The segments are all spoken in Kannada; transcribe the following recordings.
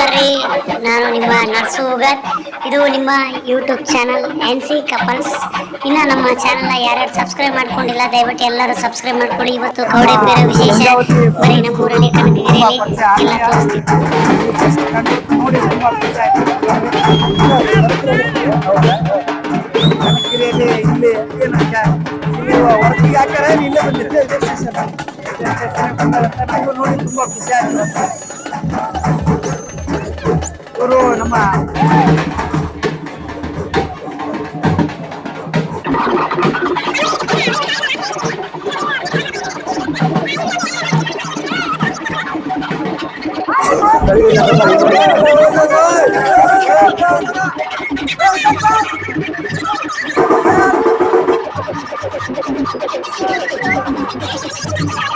ನಮಸ್ಕಾರ ರೀ ನಾನು ನಿಮ್ಮ ನರ್ಸು ಉಗರ್ ಇದು ನಿಮ್ಮ YouTube channel N C couples ಇನ್ನು ನಮ್ಮ ಚಾನಲ್ನ ಯಾರ್ಯಾರು ಸಬ್ಸ್ಕ್ರೈಬ್ ಮಾಡ್ಕೊಂಡಿಲ್ಲ ದಯವಿಟ್ಟು ಎಲ್ಲರೂ ಸಬ್ಸ್ಕ್ರೈಬ್ ಮಾಡ್ಕೊಳ್ಳಿ ಇವತ್ತು ಕವಡೆ ಬೇರೆ ವಿಶೇಷ ಬರೀ ನಮ್ಮ ಊರಲ್ಲಿ ಕನಕಗಿರಿಯಲ್ಲಿ ಎಲ್ಲ ತೋರಿಸ್ತೀವಿ ನೋಡಿ ತುಂಬಾ ಖುಷಿ ಆಯ್ತು. ಕನಕಗಿರಿಯಲ್ಲಿ ಇಲ್ಲಿ ಏನಂತ ಇಲ್ಲಿ ಹೊರಗಿಗೆ ಹಾಕ್ಯಾರೆ ಇಲ್ಲೇ rồi nó vào.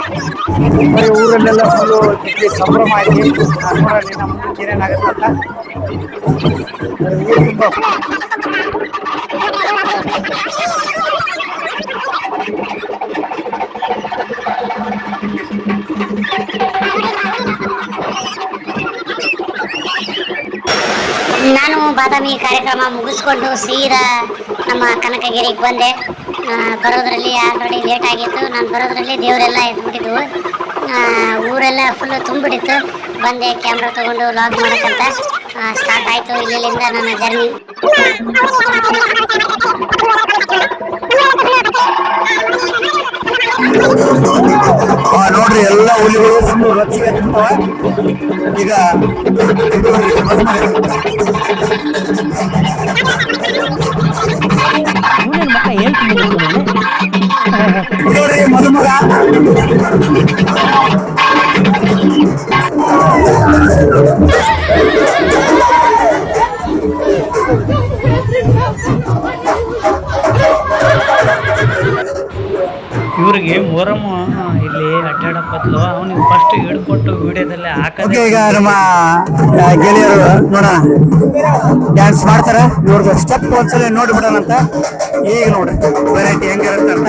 Thank you. ನೋಡಿ ಬರೀ ಊರಲ್ಲೆಲ್ಲ ಫುಲ್ಲು ಸಂಭ್ರಮ ಆಗಿ ನಾನ್ ನಮ್ಮ ಏನೇನಾಗುತ್ತೆ ಊರು ತುಂಬಾ ನಾನು ಬಾದಾಮಿ ಕಾರ್ಯಕ್ರಮ ಮುಗಿಸ್ಕೊಂಡು ಸೀದಾ ನಮ್ಮ ಕನಕಗಿರಿಗೆ ಬಂದೆ. ಬರೋದ್ರಲ್ಲಿ ಆಲ್ರೆಡಿ ಲೇಟ್ ಆಗಿತ್ತು. ನಾನು ಬರೋದ್ರಲ್ಲಿ ದೇವರೆಲ್ಲ ಇದ್ಬಿಟ್ಟಿದ್ವು. ಊರೆಲ್ಲ ಫುಲ್ಲು ತುಂಬಿಡಿತ್ತು ಬಂದೆ ಕ್ಯಾಮ್ರಾ ತೊಗೊಂಡು ಲಾಗ್ ಮಾಡೋಕ್ಕಂತ. ಸ್ಟಾರ್ಟ್ ಆಯಿತು ಇಲ್ಲಿಂದ ನನ್ನ ಜರ್ನಿ ನೋಡ್ರಿ, ಎಲ್ಲ ಹುಲಿಗಳು ಫುಲ್ಲು ತುಂಬಿವೆ. ಈಗ ಇವ್ರಿಗೆ ಮೊರಮ್ಮ ಇಲ್ಲಿ ಅಡ್ಡಾಡಪ್ಪತ್ಲು ಅವನಿಗೆ ಫಸ್ಟ್ ಹಿಡ್ಕೊಟ್ಟು ವಿಡಿಯೋದಲ್ಲಿ ಓಕೆ ಹಾಕದೆ ಈಗ ನಮ್ಮ ಆ, ಗೆಳೆಯರು ನೋಡೋಣ. ಡ್ಯಾನ್ಸ್ ಮಾಡ್ತಾರ. ಇವ್ರದ್ದು ಸ್ಟೆಪ್ ಒಂದ್ಸಲ ನೋಡ್ಬಿಡೋಣ ಅಂತ. ಈಗ ನೋಡ್ರಿ ವೆರೈಟಿ ಹೆಂಗಿರುತ್ತೆ ಅಂತ.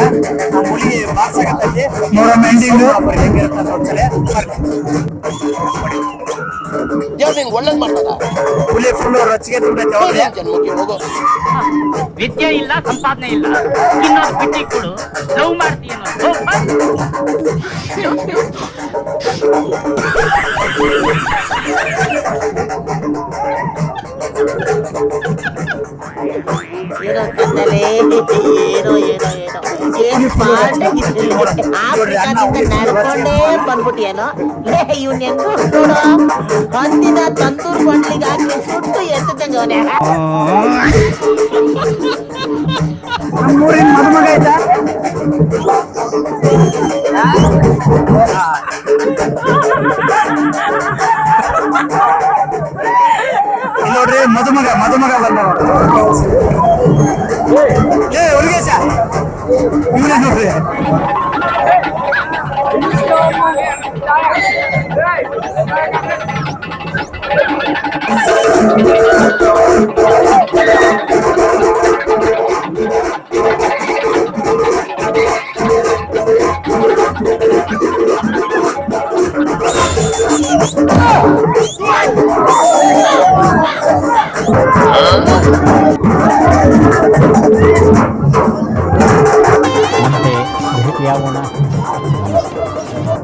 ಹುಡುಗಿ ಹುಲಿ ಬಾರ್ಸಾಗತ್ತೈತಿ ನೋಡೋ ಎಂಡಿಂಗ್ ಹೆಂಗಿರುತ್ತೆ ಅಂತ ಒಂದ್ಸಲ ದೇವ್ರು ನಿಂಗೆ ಒಳ್ಳೇದ್ ಹುಲಿ ಫುಲ್ ರಚಿಗೆ ಜನ್ಮಕ್ಕೆ ಹೋಗೋ? ವಿದ್ಯೆ ಇಲ್ಲ ಸಂಪಾದನೆ ಇಲ್ಲ. ಇನ್ನೊಂದು ಬಿಟ್ಟಿ ಕೊಡು. ಲವ್ ಮಾಡ್ತೀನೋ ಏನೋ ಏನೋ ಏನೋ ಆಫ್ರಿಕಾದಿಂದ ನಡ್ಕೊಂಡೇ ಬಂದ್ಬಿಟ್ಟಿಯೇನೋ ಲೇ ಇವ್ನ ಹೆಂಗು ನೋಡು ಹಂದಿನ ತಂದೂರ್ ಬಂಡ್ಲಿಗೆ ಹಾಕಿ ಸುಟ್ಟು ಎತ್ತದಂಗ ಅವನೇ ನಮ್ಮೂರಿನ ಮದುಮಗ ಆಯ್ತಾ? ನೋಡ್ರಿ ಮದುಮಗ ಮದುಮಗ ಬಂದ ಇವನೇ